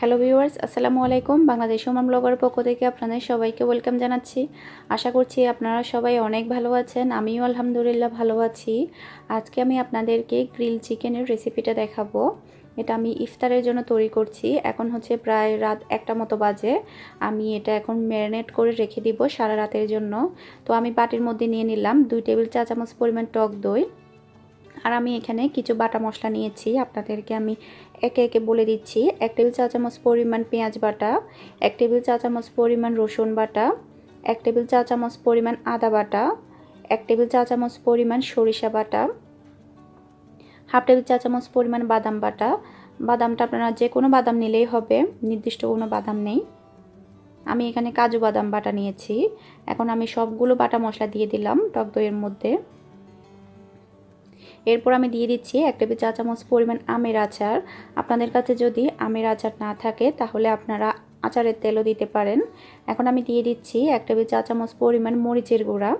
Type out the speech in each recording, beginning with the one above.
Hello viewers, আসসালামু আলাইকুম। Bangladesh Oman blogger পক্ষ থেকে আপনাদের সবাইকে ওয়েলকাম জানাচ্ছি। আশা করছি আপনারা সবাই অনেক ভালো আছেন, আমিও আলহামদুলিল্লাহ ভালো আছি। আজকে আমি আপনাদেরকে গ্রিল চিকেনের রেসিপিটা দেখাবো। এটা আমি ইফতারের জন্য তৈরি করছি। এখন হচ্ছে প্রায় রাত একটা মতো বাজে। আমি এটা এখন ম্যারিনেট করে রেখে দিব সারা রাতের জন্য। তো আমি বাটির মধ্যে নিয়ে নিলাম দুই টেবিল চা চামচ পরিমাণ টক দই। আর আমি এখানে কিছু বাটা মশলা নিয়েছি। আপনাদেরকে আমি একে একে বলে দিচ্ছি। এক টেবিল চা চামচ পরিমাণ পেঁয়াজ বাটা, এক টেবিল চা চামচ পরিমাণ রসুন বাটা, এক টেবিল চা চামচ পরিমাণ আদা বাটা, এক টেবিল চা চামচ পরিমাণ সরিষা বাটা, হাফ টেবিল চা চামচ পরিমাণ বাদাম বাটা। বাদামটা আপনারা যে কোনো বাদাম নিলেই হবে, নির্দিষ্ট কোনো বাদাম নেই। আমি এখানে কাজু বাদাম বাটা নিয়েছি। এখন আমি সবগুলো বাটা মশলা দিয়ে দিলাম টক দইয়ের মধ্যে। এরপর আমি দিয়ে দিচ্ছি এক টেবিল চা চামচ পরিমাণ আমের আচার। আপনাদের কাছে যদি আমের আচার না থাকে, তাহলে আপনারা আচারের তেলও দিতে পারেন। এখন আমি দিয়ে দিচ্ছি এক টেবিল চা চামচ পরিমাণ মরিচের গুঁড়া,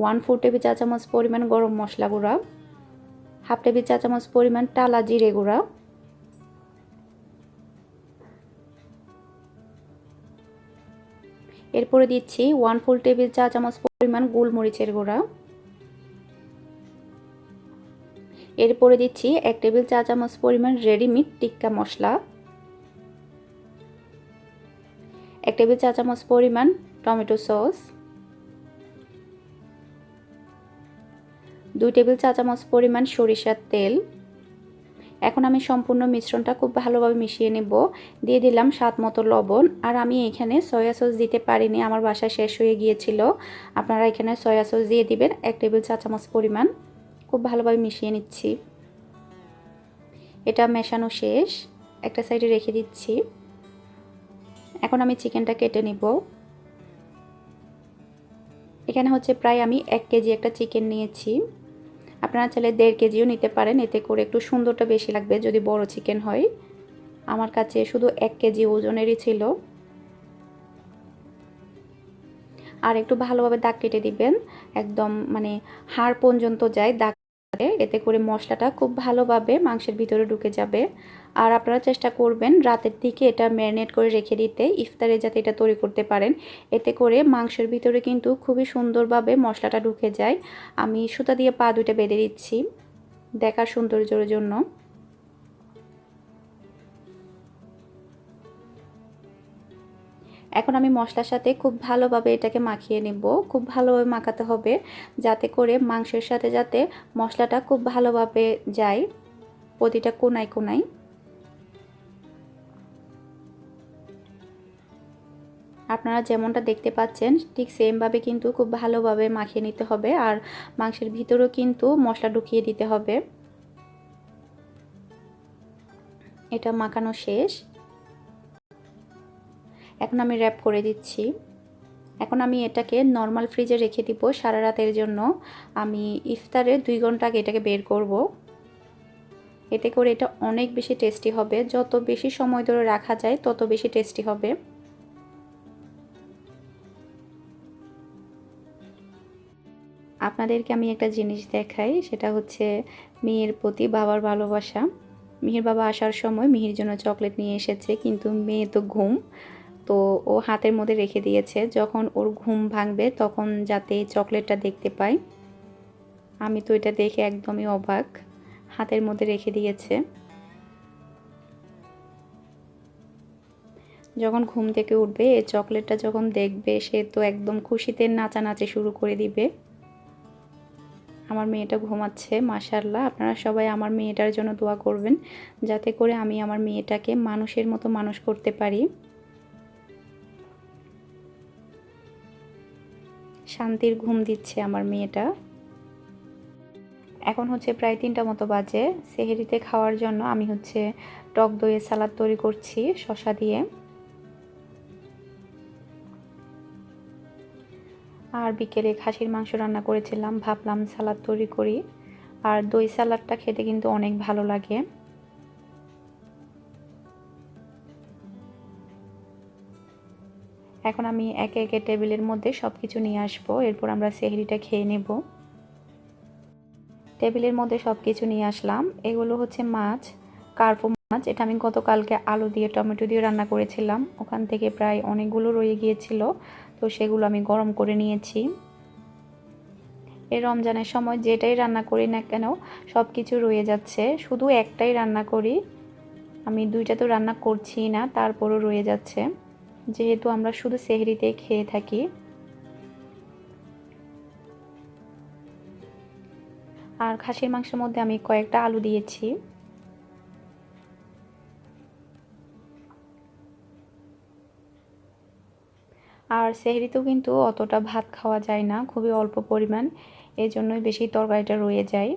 ওয়ান ফোর টেবিল চা চামচ পরিমাণ গরম মশলা গুঁড়া, হাফ টেবিল চা চামচ পরিমাণ টালা জিরে গুঁড়া, এরপরে দিচ্ছি ওয়ান ফুল টেবিল চা চামচ পরিমাণ গোলমরিচের গুঁড়া এরপরে দিচ্ছি এক টেবিল চা চামচ পরিমাণ রেডিমিট টিক্কা মশলা। এক টেবিল চা চামচ পরিমাণ টমেটো সস। দুই টেবিল চা চামচ পরিমাণ সরিষার তেল। এখন আমি সম্পূর্ণ মিশ্রণটা খুব ভালোভাবে মিশিয়ে নেব। দিয়ে দিলাম স্বাদ মতো লবণ। আর আমি এখানে সয়া সস দিতে পারিনি, আমার বাসায় শেষ হয়ে গিয়েছিল। আপনারা এখানে সয়া সস দিয়ে দিবেন। এক টেবিল চা চামচ পরিমাণ খুব ভালোভাবে মিশিয়ে নিচ্ছি। এটা মেশানো শেষ। একটা সাইডে রেখে দিচ্ছি। এখন আমি চিকেনটা কেটে নিব। এখানে হচ্ছে প্রায় আমি এক কেজি একটা চিকেন নিয়েছি। আপনারা চাইলে দেড় কেজিও নিতে পারেন। এতে করে একটু সুন্দরটা বেশি লাগবে যদি বড় চিকেন হয়। আমার কাছে শুধু এক কেজি ওজনেরই ছিল। আর একটু ভালোভাবে দাগ কেটে দিবেন। একদম মানে হাড় পর্যন্ত যায়, দাগ এতে করে মশলাটা খুব ভালোভাবে মাংসের ভিতরে ঢুকে যাবে। আর আপনারা চেষ্টা করবেন রাতের দিকে এটা ম্যারিনেট করে রেখে দিতে, ইফতারে যাতে এটা তৈরি করতে পারেন। এতে করে মাংসের ভিতরে কিন্তু খুবই সুন্দরভাবে মশলাটা ঢুকে যায়। আমি সুতা দিয়ে পা দুইটা বেঁধে দিচ্ছি, দেখার সৌন্দর্যের জন্য। এখন আমি মশলার সাথে খুব ভালোভাবে এটাকে মাখিয়ে নেব। খুব ভালোভাবে মাখাতে হবে যাতে করে মাংসের সাথে যাতে মশলাটা খুব ভালোভাবে যায় প্রতিটা কোনায় কোনায়। আপনারা যেমনটা দেখতে পাচ্ছেন, ঠিক সেমভাবে কিন্তু খুব ভালোভাবে মাখিয়ে নিতে হবে আর মাংসের ভিতরেও কিন্তু মশলা ঢুকিয়ে দিতে হবে। এটা মাখানো শেষ। এখন আমি র্যাপ করে দিচ্ছি। এখন আমি এটাকে নর্মাল ফ্রিজে রেখে দিব সারা রাতের জন্য। আমি ইফতারে দুই ঘণ্টা আগে এটাকে বের করব। এতে করে এটা অনেক বেশি টেস্টি হবে। যত বেশি সময় ধরে রাখা যায়, তত বেশি টেস্টি হবে। আপনাদেরকে আমি একটা জিনিস দেখাই, সেটা হচ্ছে মেয়ের প্রতি বাবার ভালোবাসা। মিহির বাবা আসার সময় মিহির জন্য চকলেট নিয়ে এসেছে, কিন্তু মেয়ে তো ঘুম। তো ও হাতের মধ্যে রেখে দিয়েছে। যখন ওর ঘুম ভাঙবে তখন যাতে চকলেটটা দেখতে পাই। আমি তো এটা দেখে একদমই অবাক। হাতের মধ্যে রেখে দিয়েছে। যখন ঘুম থেকে উঠবে এই চকলেটটা যখন দেখবে, সে তো একদম খুশিতে নাচানাচি শুরু করে দিবে। আমার মেয়েটা ঘুমাচ্ছে মাশাল্লাহ আপনারা সবাই আমার মেয়েটার জন্য দোয়া করবেন, যাতে করে আমি আমার মেয়েটাকে মানুষের মতো মানুষ করতে পারি। শান্তির ঘুম দিচ্ছে আমার মেয়েটা। এখন হচ্ছে প্রায় তিনটা মতো বাজে। সেহেরিতে খাওয়ার জন্য আমি হচ্ছে টক দইয়ের সালাদ তৈরি করছি শশা দিয়ে। আর বিকেলে খাসির মাংস রান্না করেছিলাম, ভাবলাম সালাদ তৈরি করি। আর দই সালাদটা খেতে কিন্তু অনেক ভালো লাগে। এখন আমি একে একে টেবিলের মধ্যে সব কিছু নিয়ে আসব। এরপর আমরা সেহরিটা খেয়ে নেব। টেবিলের মধ্যে সব কিছু নিয়ে আসলাম। এগুলো হচ্ছে মাছ, কার্পো মাছ। এটা আমি গতকালকে আলু দিয়ে, টমেটো দিয়ে রান্না করেছিলাম। ওখান থেকে প্রায় অনেকগুলো রয়ে গিয়েছিল। তো সেগুলো আমি গরম করে নিয়েছি। এই রমজানের সময় যেটাই রান্না করি না কেন সব কিছু রয়ে যাচ্ছে। শুধু একটাই রান্না করি। আমি দুইটা তো রান্না করছি না, তারপরও রয়ে যাচ্ছে। যেহেতু আমরা শুধু সেহরিতে খেয়ে থাকি। আর খাসির মাংসের মধ্যে আমি কয়েকটা আলু দিয়েছি। আর সেহরিতেও কিন্তু অতটা ভাত খাওয়া যায় না, খুবই অল্প পরিমাণ এই জন্যই বেশি তরকারিটা রয়ে যায়।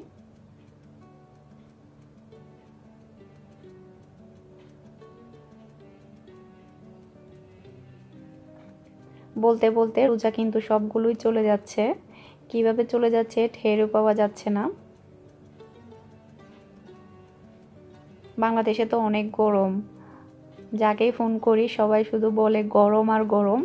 বলতে বলতে রোজা কিন্তু সবগুলোই চলে যাচ্ছে। কীভাবে চলে যাচ্ছে ঠেরও পাওয়া যাচ্ছে না। বাংলাদেশে তো অনেক গরম। যাকেই ফোন করি সবাই শুধু বলে গরম আর গরম।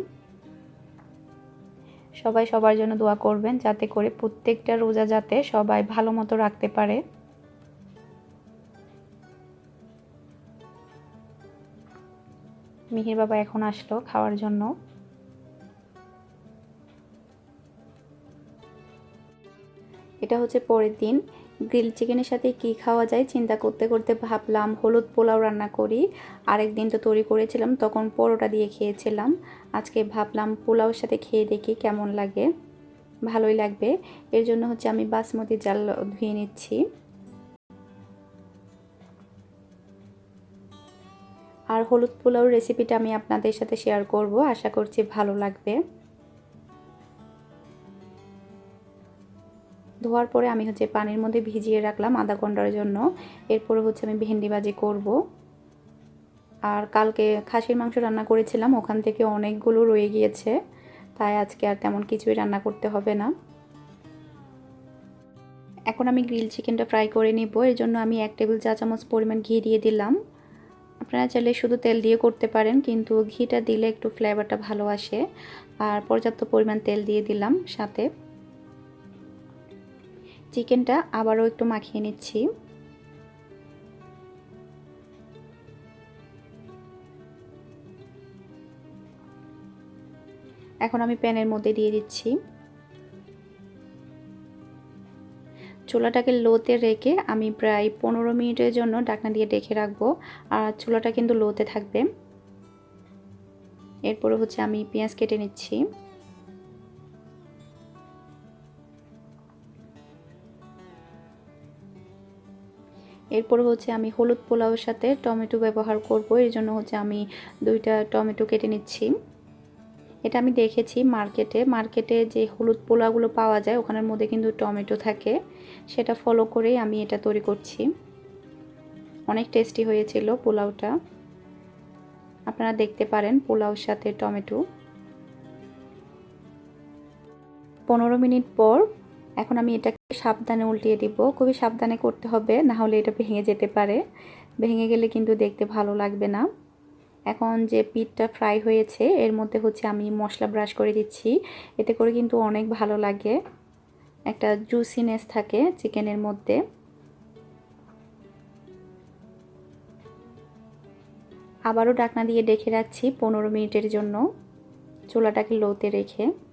সবাই সবার জন্য দোয়া করবেন যাতে করে প্রত্যেকটা রোজা যাতে সবাই ভালো মতো রাখতে পারে। মিহির বাবা এখন আসলো খাওয়ার জন্য। এটা হচ্ছে পরের দিন। গ্রিল চিকেনের সাথে কি খাওয়া যায় চিন্তা করতে করতে ভাবলাম, হলুদ পোলাও রান্না করি। আরেক দিন তো তৈরি করেছিলাম, তখন পরোটা দিয়ে খেয়েছিলাম। আজকে ভাবলাম পোলাওর সাথে খেয়ে দেখি কেমন লাগে। ভালোই লাগবে। এর জন্য হচ্ছে আমি বাসমতি জাল ধুয়ে নিচ্ছি। আর হলুদ পোলাওর রেসিপিটা আমি আপনাদের সাথে শেয়ার করব। আশা করছি ভালো লাগবে। ধোয়ার পরে আমি হচ্ছে পানির মধ্যে ভিজিয়ে রাখলাম আধা ঘণ্টার জন্য। এরপরে হচ্ছে আমি ভেন্ডি ভাজি করব। আর কালকে খাসির মাংস রান্না করেছিলাম, ওখান থেকে অনেকগুলো রয়ে গিয়েছে। তাই আজকে আর তেমন কিছুই রান্না করতে হবে না। এখন আমি গ্রিল চিকেনটা ফ্রাই করে নিব। এর জন্য আমি এক টেবিল চা চামচ পরিমাণ ঘি দিয়ে দিলাম। আপনারা চাইলে শুধু তেল দিয়ে করতে পারেন, কিন্তু ঘিটা দিলে একটু ফ্লেভারটা ভালো আসে। আর পর্যাপ্ত পরিমাণ তেল দিয়ে দিলাম সাথে। চিকেনটা আবারও একটু মাখিয়ে নিচ্ছি। এখন আমি প্যানের মধ্যে দিয়ে দিচ্ছি। চুলাটাকে লোতে রেখে আমি প্রায় পনেরো মিনিটের জন্য ডাকনা দিয়ে ডেকে রাখব, আর চুলাটা কিন্তু লোতে থাকবে। এরপরে হচ্ছে আমি পেঁয়াজ কেটে নিচ্ছি। এরপর হচ্ছে আমি হলুদ পোলাওয়ের সাথে টমেটো ব্যবহার করব। এর জন্য হচ্ছে আমি দুইটা টমেটো কেটে নিচ্ছি। এটা আমি দেখেছি মার্কেটে। মার্কেটে যে হলুদ পোলাওগুলো পাওয়া যায়, ওখানের মধ্যে কিন্তু টমেটো থাকে। সেটা ফলো করেই আমি এটা তৈরি করছি। অনেক টেস্টি হয়েছিল পোলাওটা। আপনারা দেখতে পারেন পোলাওর সাথে টমেটো। পনেরো মিনিট পর এখন আমি এটাকে সাবধানে উল্টিয়ে দিব। খুবই সাবধানে করতে হবে, না হলে এটা ভেঙে যেতে পারে। ভেঙে গেলে কিন্তু দেখতে ভালো লাগবে না। এখন যে পিঠটা ফ্রাই হয়েছে, এর মধ্যে হচ্ছে আমি মশলা ব্রাশ করে দিচ্ছি। এতে করে কিন্তু অনেক ভালো লাগে। একটা জুসিনেস থাকে চিকেনের মধ্যে। আবারও ডাকনা দিয়ে ডেকে রাখছি পনেরো মিনিটের জন্য। চুলাটাকে লোতে রেখে।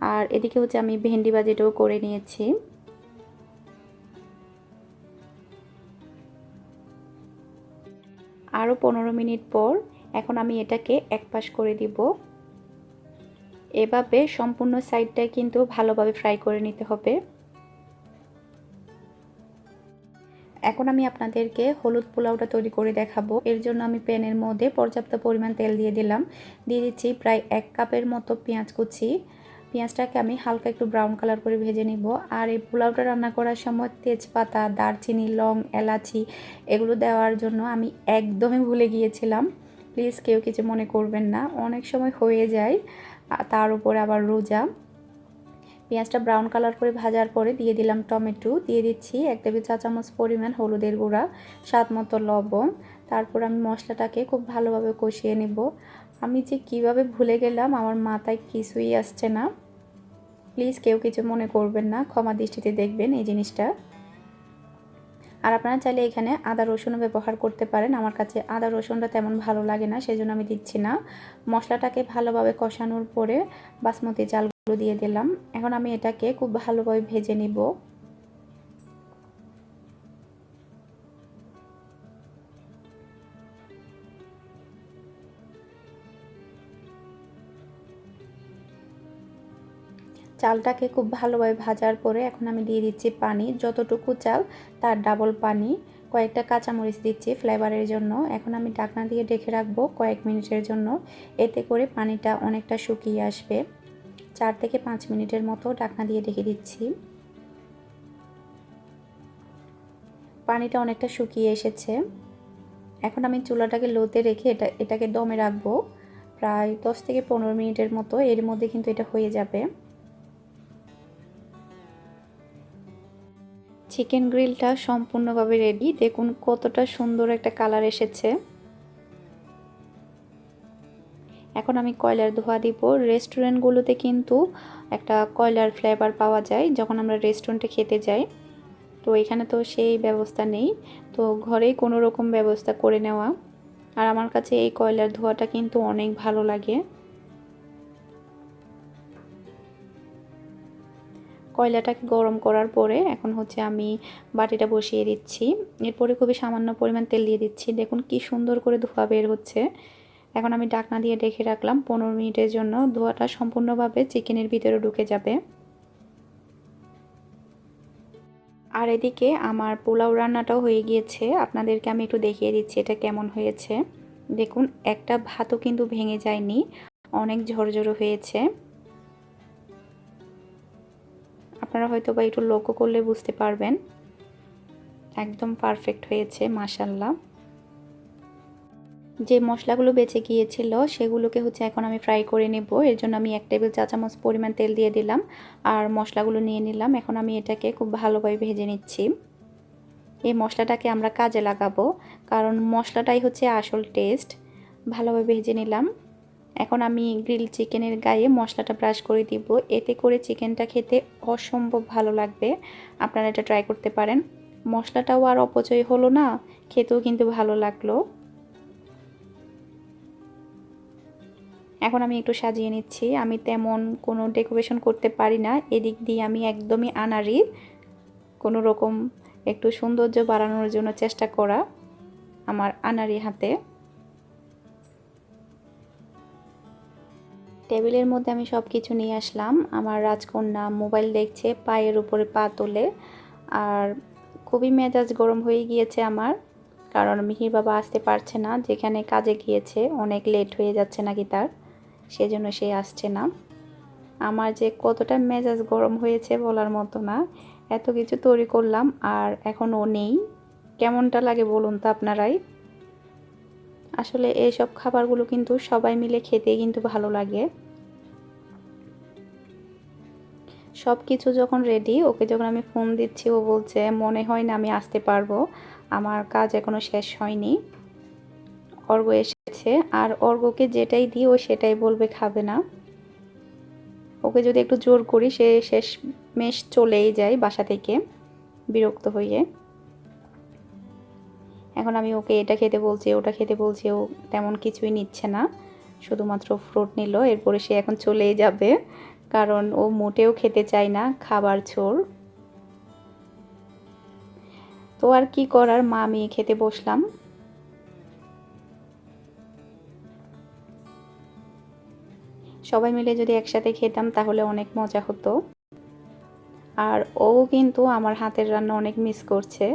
আর এদিকে হচ্ছে আমি ভেন্ডি বাজিটাও করে নিয়েছি। আরও পনেরো মিনিট পর এখন আমি এটাকে এক পাশ করে দিব। এভাবে সম্পূর্ণ সাইডটা কিন্তু ভালোভাবে ফ্রাই করে নিতে হবে। এখন আমি আপনাদেরকে হলুদ পোলাওটা তৈরি করে দেখাবো। এর জন্য আমি প্যানের মধ্যে পর্যাপ্ত পরিমাণ তেল দিয়ে দিলাম। দিয়ে দিচ্ছি প্রায় এক কাপের মতো পেঁয়াজ কুচি। পেঁয়াজটাকে আমি হালকা একটু ব্রাউন কালার করে ভেজে নিব। আর এই পোলাওটা রান্না করার সময় তেজপাতা, দারচিনি, লং, এলাচি এগুলো দেওয়ার জন্য আমি একদমই ভুলে গিয়েছিলাম। প্লিজ কেউ কিছু মনে করবেন না। অনেক সময় হয়ে যায় তার উপরে আবার রোজা। পেঁয়াজটা ব্রাউন কালার করে ভাজার পরে দিয়ে দিলাম টমেটো। দিয়ে দিচ্ছি এক টেবিল চা চামচ পরিমাণ হলুদের গুঁড়া, স্বাদ মতো লবণ। তারপর আমি মশলাটাকে খুব ভালোভাবে কষিয়ে নেব। আমি যে কীভাবে ভুলে গেলাম, আমার মাথায় কিছুই আসছে না। প্লিজ কেউ কিছু মনে করবেন না, ক্ষমা দৃষ্টিতে দেখবেন এই জিনিসটা। আর আপনারা চাইলে এখানে আদা রসুনও ব্যবহার করতে পারেন। আমার কাছে আদা রসুনটা তেমন ভালো লাগে না সেই জন্য আমি দিচ্ছি না। মশলাটাকে ভালোভাবে কষানোর পরে বাসমতি চালগুলো দিয়ে দিলাম। এখন আমি এটাকে খুব ভালোভাবে ভেজে নিব। চালটাকে খুব ভালোভাবে ভাজার পরে এখন আমি দিয়ে দিচ্ছি পানি। যতটুকু চাল, তার ডাবল পানি। কয়েকটা কাঁচামরিচ দিচ্ছি ফ্লেভারের জন্য। এখন আমি ডাকনা দিয়ে ডেকে রাখব কয়েক মিনিটের জন্য। এতে করে পানিটা অনেকটা শুকিয়ে আসবে। চার থেকে পাঁচ মিনিটের মতো ডাকনা দিয়ে ডেকে দিচ্ছি। পানিটা অনেকটা শুকিয়ে এসেছে। এখন আমি চুলাটাকে লোতে রেখে এটা, এটাকে দমে রাখব। প্রায় দশ থেকে পনেরো মিনিটের মতো। এর মধ্যে কিন্তু এটা হয়ে যাবে। চিকেন গ্রিলটা সম্পূর্ণভাবে রেডি দেখুন কতটা সুন্দর একটা কালার এসেছে। এখন আমি কয়লার ধোয়া দিব। রেস্টুরেন্টগুলোতে কিন্তু একটা কয়লার ফ্লেভার পাওয়া যায় যখন আমরা রেস্টুরেন্টে খেতে যাই। তো এখানে তো সেই ব্যবস্থা নেই। তো ঘরেই কোনো রকম ব্যবস্থা করে নেওয়া। আর আমার কাছে এই কয়লার ধোয়াটা কিন্তু অনেক ভালো লাগে। কয়লাটাকে গরম করার পরে এখন হচ্ছে আমি বাটিটা বসিয়ে দিচ্ছি। এরপরে খুবই সামান্য পরিমাণ তেল দিয়ে দিচ্ছি। দেখুন কি সুন্দর করে ধোয়া বের হচ্ছে। এখন আমি ডাকনা দিয়ে ডেকে রাখলাম পনেরো মিনিটের জন্য। ধোয়াটা সম্পূর্ণভাবে চিকেনের ভিতরে ঢুকে যাবে। আর এদিকে আমার পোলাও রান্নাটাও হয়ে গিয়েছে। আপনাদেরকে আমি একটু দেখিয়ে দিচ্ছি এটা কেমন হয়েছে। দেখুন, একটা ভাতও কিন্তু ভেঙে যায়নি। অনেক ঝরঝরো হয়েছে। আপনারা হয়তো বা একটু লক্ষ্য করলে বুঝতে পারবেন। একদম পারফেক্ট হয়েছে মাসাল্লাহ যে মশলাগুলো বেঁচে গিয়েছিল, সেগুলোকে হচ্ছে এখন আমি ফ্রাই করে নেব। এর জন্য আমি এক টেবিল চা চামচ পরিমাণ তেল দিয়ে দিলাম আর মশলাগুলো নিয়ে নিলাম। এখন আমি এটাকে খুব ভালোভাবে ভেজে নিচ্ছি। এই মশলাটাকে আমরা কাজে লাগাবো, কারণ মশলাটাই হচ্ছে আসল টেস্ট ভালোভাবে ভেজে নিলাম। এখন আমি গ্রিল চিকেনের গায়ে মশলাটা ব্রাশ করে দিব। এতে করে চিকেনটা খেতে অসম্ভব ভালো লাগবে। আপনারা এটা ট্রাই করতে পারেন। মশলাটাও আর অপচয় হলো না, খেতেও কিন্তু ভালো লাগল। এখন আমি একটু সাজিয়ে নিচ্ছি। আমি তেমন কোনো ডেকোরেশন করতে পারি না। এদিক দিয়ে আমি একদমই আনারি কোনো রকম একটু সৌন্দর্য বাড়ানোর জন্য চেষ্টা করা আমার আনারি হাতে। টেবিলের মধ্যে আমি সব কিছু নিয়ে আসলাম। আমার রাজকন্যা মোবাইল দেখছে, পায়ের উপরে পা তোলে। আর খুবই মেজাজ গরম হয়ে গিয়েছে আমার, কারণ মিহির বাবা আসতে পারছে না, যেখানে কাজে গিয়েছে, অনেক লেট হয়ে যাচ্ছে নাকি তার, সেজন্য সে আসছে না। আমার যে কতটা মেজাজ গরম হয়েছে বলার মতো না, এত কিছু তৈরি করলাম, আর এখন ও নেই। কেমনটা লাগে বলুন তো আপনারাই। আসলে এইসব খাবারগুলো কিন্তু সবাই মিলে খেতে কিন্তু ভালো লাগে। সব কিছু যখন রেডি ওকে যখন আমি ফোন দিচ্ছি, ও বলছে, মনে হয় না আমি আসতে পারব। আমার কাজ এখনও শেষ হয়নি। অর্গ এসেছে, আর অর্গকে যেটাই দিই, ও সেটাই বলবে, খাবে না। ওকে যদি একটু জোর করি, সে শেষ মেশ চলেই যায় বাসা থেকে বিরক্ত হয়ে। এখন আমি ওকে এটা খেতে বলছি, ওটা খেতে বলছি, ও তেমন কিছুই নিচ্ছে না। শুধুমাত্র ফ্রুট নিল, এরপরে সে এখন চলেই যাবে। কারণ ও মোটেও খেতে চায় না খাবার ছোর তো আর কি করার, মা আমি খেতে বসলাম। সবাই মিলে যদি একসাথে খেতাম তাহলে অনেক মজা হতো। আর ও কিন্তু আমার হাতের রান্না অনেক মিস করছে।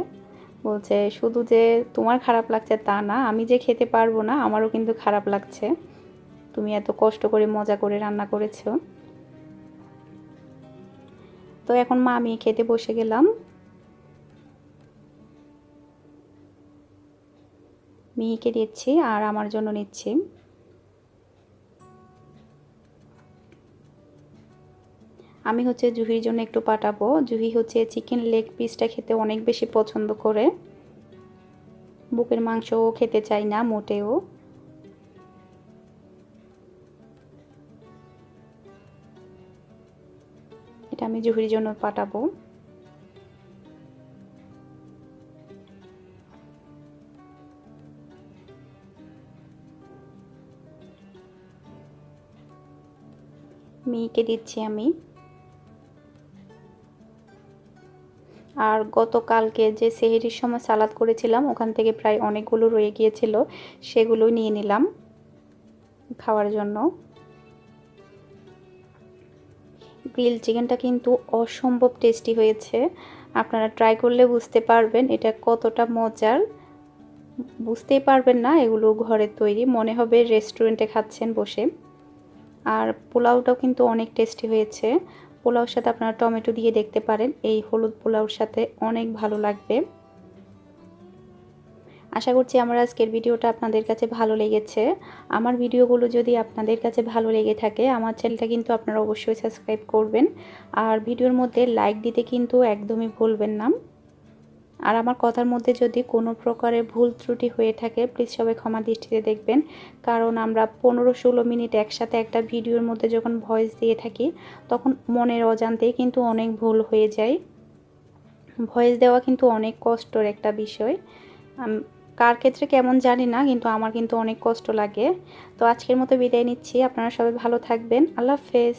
বলছে, শুধু যে তোমার খারাপ লাগছে তা না, আমি যে খেতে পারব না, আমারও কিন্তু খারাপ লাগছে। তুমি এত কষ্ট করে মজা করে রান্না করেছ। তো এখন মা, আমি খেতে বসে গেলাম। মেয়েকে দিচ্ছি আর আমার জন্য নিচ্ছি। আমি হচ্ছে জুহির জন্য একটু পাঠাবো। জুহি হচ্ছে চিকেন লেগ পিসটা খেতে অনেক বেশি পছন্দ করে। বুকের মাংসও খেতে চায় না, মোটেও। এটা আমি জুহির জন্য পাঠাবো। মেয়েকে দিচ্ছি আমি। আর গতকালকে যে সেহেরির সময় সালাদ করেছিলাম, ওখান থেকে প্রায় অনেকগুলো রয়ে গিয়েছিল, সেগুলো নিয়ে নিলাম খাওয়ার জন্য। গ্রিল চিকেনটা কিন্তু অসম্ভব টেস্টি হয়েছে। আপনারা ট্রাই করলে বুঝতে পারবেন এটা কতটা মজার। বুঝতেই পারবেন না এগুলো ঘরের তৈরি, মনে হবে রেস্টুরেন্টে খাচ্ছেন বসে। আর পোলাওটাও কিন্তু অনেক টেস্টি হয়েছে। পোলাওর সাথে আপনারা টমেটো দিয়ে দেখতে পারেন। এই হলুদ পোলাওর সাথে অনেক ভালো লাগবে। আশা করছি আমার আজকের ভিডিওটা আপনাদের কাছে ভালো লেগেছে। আমার ভিডিওগুলো যদি আপনাদের কাছে ভালো লেগে থাকে, আমার চ্যানেলটা কিন্তু আপনারা অবশ্যই সাবস্ক্রাইব করবেন। আর ভিডিওর মধ্যে লাইক দিতে কিন্তু একদমই ভুলবেন না। আর আমার কথার মধ্যে যদি কোনো প্রকারে ভুল ত্রুটি হয়ে থাকে প্লিজ সবাই ক্ষমা দৃষ্টিতে দেখবেন। কারণ আমরা পনেরো ষোলো মিনিট একসাথে একটা ভিডিওর মধ্যে যখন ভয়েস দিয়ে থাকি, তখন মনের অজান্তেই কিন্তু অনেক ভুল হয়ে যায়। ভয়েস দেওয়া কিন্তু অনেক কষ্টর একটা বিষয়। কার ক্ষেত্রে কেমন জানি না, কিন্তু আমার কিন্তু অনেক কষ্ট লাগে। তো আজকের মতো বিদায় নিচ্ছি। আপনারা সবাই ভালো থাকবেন। আল্লাহ হাফেজ।